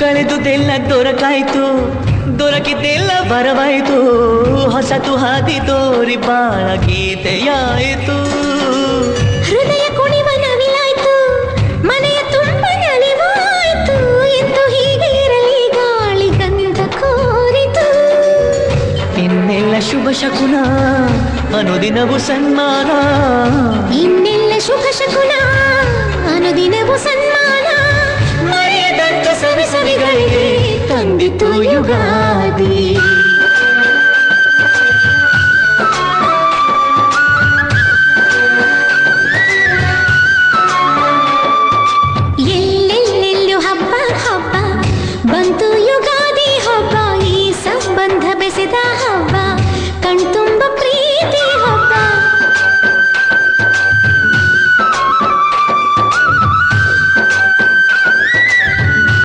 ಕಳೆದುದೆಲ್ಲ ದೊರಕಾಯ್ತು ದೊರಕಿದ್ದೆಲ್ಲ ಬರವಾಯ್ತು ಹೊಸತು ಹಾದಿ ತೋರಿ ಬಾಳ ಗೀತೆಯಾಯಿತು ಹೃದಯ ಕುಣಿವ ನವಿಲಾಯ್ತು ಮನೆಯ ತುಂಬ ನಲಿವಾಯ್ತು ಎಂದು ಹೀಗೆ ಇರಲಿ ಗಾಳಿ ಗಂಧ ಕೋರಿತು ಇನ್ನೆಲ್ಲ ಶುಭ ಶಕುನ ಅನುದಿನವು ಸನ್ಮಾನ ಇನ್ನೆಲ್ಲ ಸುಖ ಶಕುನ ಅನುದಿನವು ಸನ್ಮಾನ ಮರೆಯದಂತ ಸವಿ ಸವಿಗಳಿಗೆ ತಂದಿತು ಯುಗಾದಿ